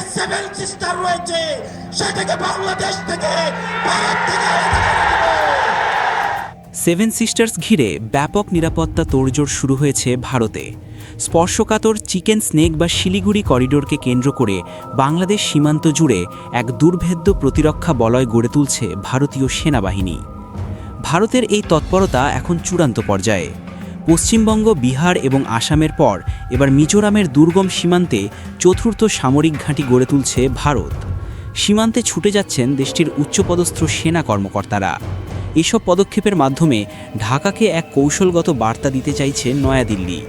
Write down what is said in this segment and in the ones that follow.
Seven sister রয়েছে। সেটাকে বাংলাদেশ থেকে, ভারত থেকে। সেভেন সিস্টার্স ঘিরে ব্যাপক নিরাপত্তা তোড়জোড় শুরু হয়েছে ভারতে। স্পর্শকাতর চিকেন স্নেক বা শিলিগুড়ি করিডোরকে কেন্দ্র করে বাংলাদেশ সীমান্ত জুড়ে এক দুর্ভেদ্য প্রতিরক্ষা বলয় গড়ে তুলছে ভারতীয় সেনাবাহিনী। ভারতের এই তৎপরতা এখন চূড়ান্ত পর্যায়ে। পশ্চিমবঙ্গ, বিহার এবং আসামের পর এবার মিজোরামের দুর্গম সীমান্তে চতুর্থ সামরিক ঘাঁটি গড়ে তুলছে ভারত। সীমান্তে ছুটে যাচ্ছেন দেশটির উচ্চপদস্থ সেনা কর্মকর্তারা। এসব পদক্ষেপের মাধ্যমে ঢাকাকে এক কৌশলগত বার্তা দিতে চাইছে নয়াদিল্লি।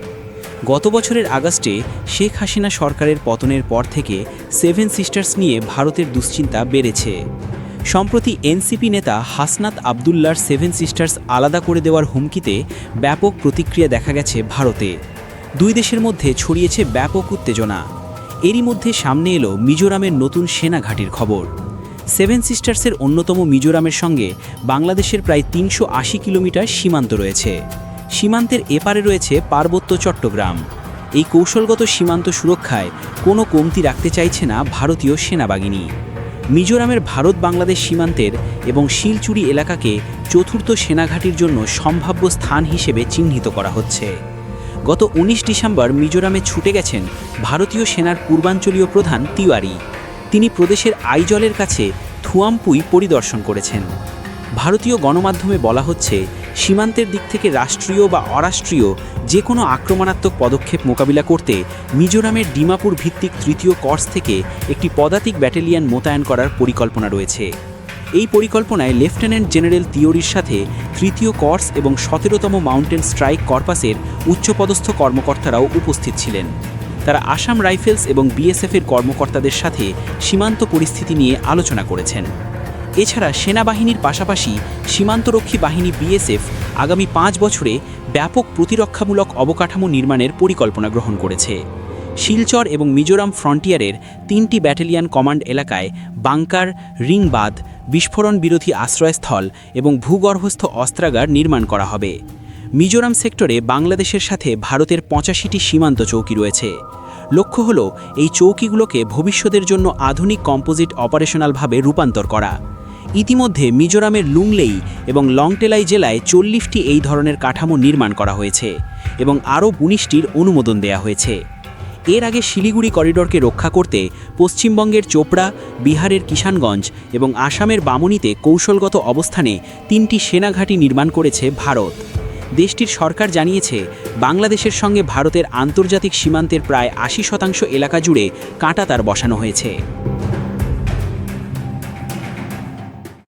গত বছরের আগস্টে শেখ হাসিনা সরকারের পতনের পর থেকে সেভেন সিস্টার্স নিয়ে ভারতের দুশ্চিন্তা বেড়েছে। সম্প্রতি এনসিপি নেতা হাসনাত আবদুল্লার সেভেন সিস্টার্স আলাদা করে দেওয়ার হুমকিতে ব্যাপক প্রতিক্রিয়া দেখা গেছে ভারতে। দুই দেশের মধ্যে ছড়িয়েছে ব্যাপক উত্তেজনা। এরই মধ্যে সামনে এলো মিজোরামের নতুন সেনা ঘাঁটির খবর। সেভেন সিস্টার্সের অন্যতম মিজোরামের সঙ্গে বাংলাদেশের প্রায় তিনশো আশি কিলোমিটার সীমান্ত রয়েছে। সীমান্তের এপারে রয়েছে পার্বত্য চট্টগ্রাম। এই কৌশলগত সীমান্ত সুরক্ষায় কোনো কমতি রাখতে চাইছে না ভারতীয় সেনাবাহিনী। মিজোরামের ভারত বাংলাদেশ সীমান্তের এবং শিলচুরি এলাকাকে চতুর্থ সেনাঘাটির জন্য সম্ভাব্য স্থান হিসেবে চিহ্নিত করা হচ্ছে। গত ১৯ ডিসেম্বর মিজোরামে ছুটে গেছেন ভারতীয় সেনার পূর্বাঞ্চলীয় প্রধান তিওয়ারি। তিনি প্রদেশের আইজলের কাছে থুয়ামপুই পরিদর্শন করেছেন। ভারতীয় গণমাধ্যমে বলা হচ্ছে সীমান্তের দিক থেকে রাষ্ট্রীয় বা অরাষ্ট্রীয় যে কোনো আক্রমণাত্মক পদক্ষেপ মোকাবিলা করতে মিজোরামের ডিমাপুর ভিত্তিক তৃতীয় কর্স থেকে একটি পদাতিক ব্যাটালিয়ন মোতায়েন করার পরিকল্পনা রয়েছে। এই পরিকল্পনায় লেফটেন্যান্ট জেনারেল তিওরির সাথে তৃতীয় কর্স এবং সতেরোতম মাউন্টেন স্ট্রাইক কর্পাসের উচ্চপদস্থ কর্মকর্তারাও উপস্থিত ছিলেন। তারা আসাম রাইফেলস এবং বিএসএফের কর্মকর্তাদের সাথে সীমান্ত পরিস্থিতি নিয়ে আলোচনা করেছেন। এছাড়া সেনাবাহিনীর পাশাপাশি সীমান্তরক্ষী বাহিনী বিএসএফ আগামী পাঁচ বছরে ব্যাপক প্রতিরক্ষামূলক অবকাঠামো নির্মাণের পরিকল্পনা গ্রহণ করেছে। শিলচর এবং মিজোরাম ফ্রন্টিয়ারের তিনটি ব্যাটালিয়ন কমান্ড এলাকায় বাংকার রিংবাঁধ বিস্ফোরণ বিরোধী আশ্রয়স্থল এবং ভূগর্ভস্থ অস্ত্রাগার নির্মাণ করা হবে। মিজোরাম সেক্টরে বাংলাদেশের সাথে ভারতের পঁচাশিটি সীমান্ত চৌকি রয়েছে। লক্ষ্য হল, এই চৌকিগুলোকে ভবিষ্যতের জন্য আধুনিক কম্পোজিট অপারেশনালভাবে রূপান্তর করা। ইতিমধ্যে মিজোরামের লুংলেই এবং লংটেলাই জেলায় চল্লিশটি এই ধরনের কাঠামো নির্মাণ করা হয়েছে এবং আরও উনিশটির অনুমোদন দেয়া হয়েছে। এর আগে শিলিগুড়ি করিডোরকে রক্ষা করতে পশ্চিমবঙ্গের চোপড়া, বিহারের কিষানগঞ্জ এবং আসামের বামনিতে কৌশলগত অবস্থানে তিনটি সেনাঘাঁটি নির্মাণ করেছে ভারত। দেশটির সরকার জানিয়েছে, বাংলাদেশের সঙ্গে ভারতের আন্তর্জাতিক সীমান্তের প্রায় আশি শতাংশ এলাকা জুড়ে কাঁটাতার বসানো হয়েছে।